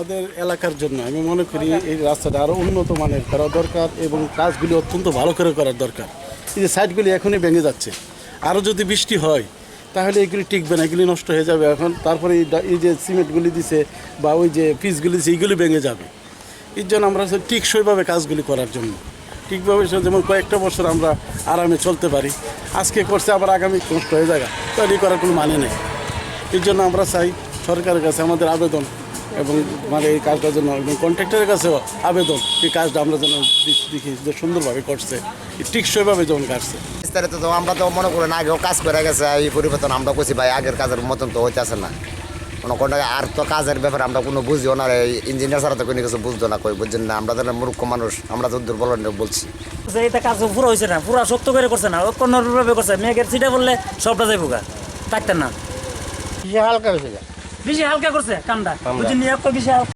আমাদের এলাকার জন্য আমি মনে করি এই রাস্তাটা আরও উন্নত মানের করা দরকার এবং কাজগুলি অত্যন্ত ভালো করে করার দরকার। এই যে সাইডগুলি এখনই ভেঙে যাচ্ছে। আরও যদি বৃষ্টি হয়, তাহলে এগুলি টিকবে না, এগুলি নষ্ট হয়ে যাবে এখন। তারপরে এই যে সিমেন্টগুলি দিছে বা ওই যে পিসগুলি দিছে, এইগুলি ভেঙে যাবে। এর জন্য আমরা টিকসইভাবে কাজগুলি করার জন্য। ঠিকভাবে যেমন কয়েকটা বছর আমরা আরামে চলতে পারি, আজকে করছে, আবার আগামী নষ্ট হয়ে যায় তাহলে করার কোনো মানে নেই। এর জন্য আমরা চাই সরকারের কাছে আমাদের আবেদন এবং মানে এই কাজটার জন্য এবং কন্ট্রাক্টরের কাছেও আবেদন এই কাজটা আমরা যেন দেখি যে সুন্দরভাবে করছে টিকসইভাবে যেমন কাটছে। বিস্তারিত তো আমরা তো মনে করেন আগেও কাজ করে গেছে এই পরিবর্তন আমরা করছি ভাই আগের কাজের মতন তো হইতেছে না। কোনো কোনো আর তো কাজের ব্যাপারে আমরা কোনো বুঝিও না এই ইঞ্জিনিয়ার ছাড়া তো কোনো কিছু বুঝতো না কই বুঝছেন না? আমরা তো মূর্খ মানুষ আমরা তো দুর্বল বলছি। যে এটা কাজ পুরো হয়েছে না পুরো শক্ত করে করছে না অন্যভাবে করছে। মেঘের সিটে বললে সবটা যাইব গা থাকতেন না। হালকা হয়েছে বেশি হালকা করছে কামটা বুঝিনি নিয়োগ বেশি হালকা